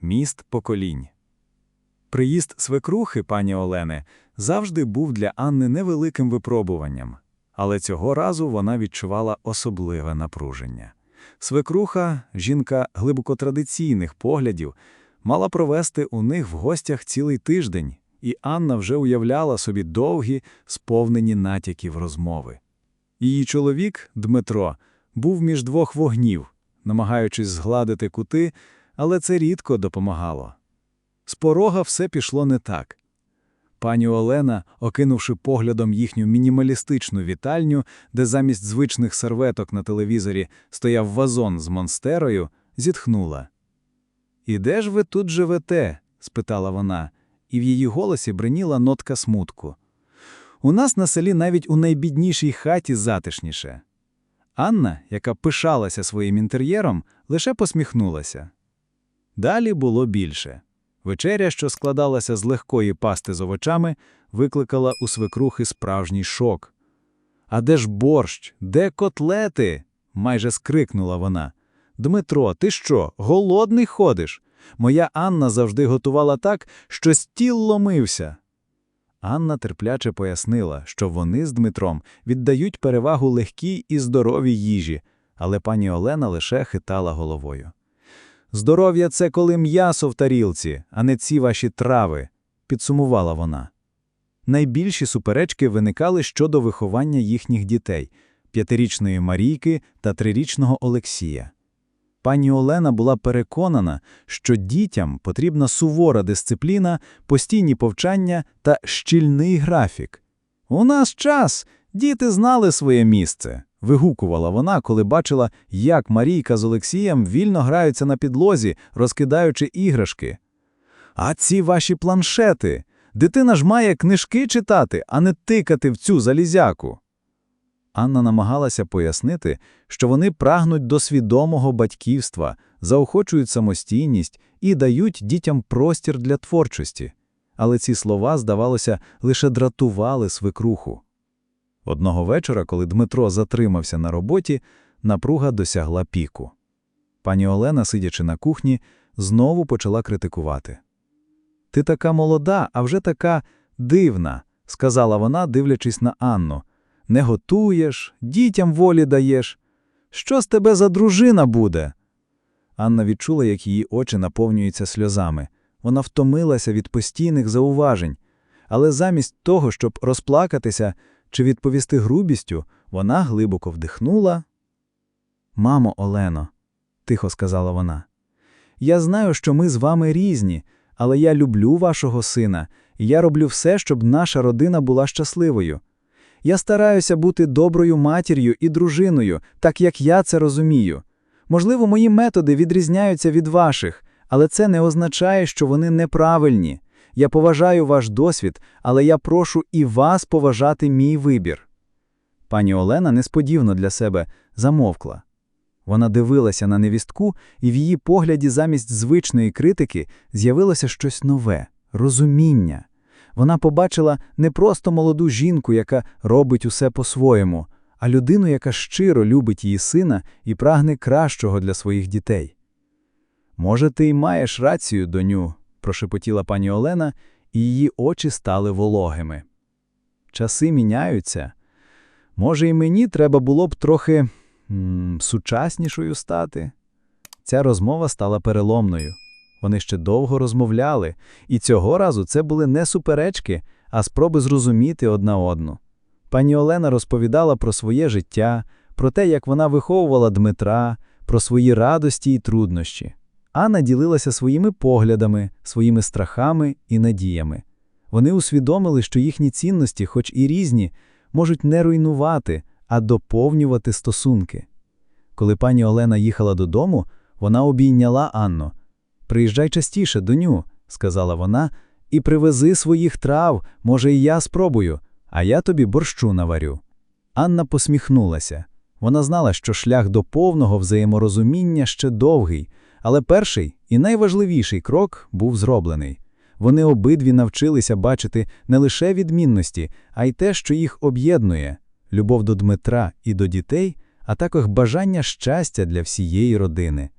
Міст поколінь. Приїзд свекрухи пані Олени завжди був для Анни невеликим випробуванням, але цього разу вона відчувала особливе напруження. Свекруха, жінка глибоко традиційних поглядів, мала провести у них в гостях цілий тиждень, і Анна вже уявляла собі довгі, сповнені натяків розмови. Її чоловік, Дмитро, був між двох вогнів, намагаючись згладити кути, але це рідко допомагало. З порога все пішло не так. Пані Олена, окинувши поглядом їхню мінімалістичну вітальню, де замість звичних серветок на телевізорі стояв вазон з монстерою, зітхнула. І де ж ви тут живете? спитала вона, і в її голосі бриніла нотка смутку. У нас на селі навіть у найбіднішій хаті затишніше. Анна, яка пишалася своїм інтер'єром, лише посміхнулася. Далі було більше. Вечеря, що складалася з легкої пасти з овочами, викликала у свекрухи справжній шок. А де ж борщ? Де котлети? майже скрикнула вона. Дмитро, ти що, голодний ходиш? Моя Анна завжди готувала так, що стіл ломився. Анна терпляче пояснила, що вони з Дмитром віддають перевагу легкій і здоровій їжі, але пані Олена лише хитала головою. Здоров'я це коли м'ясо в тарілці, а не ці ваші трави, підсумувала вона. Найбільші суперечки виникали щодо виховання їхніх дітей п'ятирічної Марійки та трирічного Олексія. Пані Олена була переконана, що дітям потрібна сувора дисципліна, постійні повчання та щільний графік. У нас час, діти знали своє місце, вигукувала вона, коли бачила, як Марійка з Олексієм вільно граються на підлозі, розкидаючи іграшки. А ці ваші планшети. Дитина ж має книжки читати, а не тикати в цю залізяку. Анна намагалася пояснити, що вони прагнуть до свідомого батьківства, заохочують самостійність і дають дітям простір для творчості. Але ці слова, здавалося, лише дратували свекруху. Одного вечора, коли Дмитро затримався на роботі, напруга досягла піку. Пані Олена, сидячи на кухні, знову почала критикувати. Ти така молода, а вже така дивна, сказала вона, дивлячись на Анну. Не готуєш, дітям волі даєш. Що з тебе за дружина буде? Анна відчула, як її очі наповнюються сльозами. Вона втомилася від постійних зауважень, але замість того, щоб розплакатися чи відповісти грубістю, вона глибоко вдихнула. Мамо, Олено, тихо сказала вона, я знаю, що ми з вами різні, але я люблю вашого сина, і я роблю все, щоб наша родина була щасливою. Я стараюся бути доброю матір'ю і дружиною, так як я це розумію. Можливо, мої методи відрізняються від ваших, але це не означає, що вони неправильні. Я поважаю ваш досвід, але я прошу і вас поважати мій вибір. Пані Олена несподівано для себе замовкла. Вона дивилася на невістку, і в її погляді замість звичної критики з'явилося щось нове розуміння. Вона побачила не просто молоду жінку, яка робить усе по-своєму, а людину, яка щиро любить її сина і прагне кращого для своїх дітей. Може, ти й маєш рацію, доню, прошепотіла пані Олена, і її очі стали вологими. Часи міняються. Може, і мені треба було б трохи м сучаснішою стати. Ця розмова стала переломною. Вони ще довго розмовляли, і цього разу це були не суперечки, а спроби зрозуміти одна одну. Пані Олена розповідала про своє життя, про те, як вона виховувала Дмитра, про свої радості і труднощі. Анна ділилася своїми поглядами, своїми страхами і надіями. Вони усвідомили, що їхні цінності, хоч і різні, можуть не руйнувати, а доповнювати стосунки. Коли пані Олена їхала додому, вона обійняла Анну. Приїжджай частіше, доню, сказала вона, і привези своїх трав, може, і я спробую, а я тобі борщу наварю. Анна посміхнулася. Вона знала, що шлях до повного взаєморозуміння ще довгий, але перший і найважливіший крок був зроблений. Вони обидві навчилися бачити не лише відмінності, а й те, що їх об'єднує любов до Дмитра і до дітей, а також бажання щастя для всієї родини.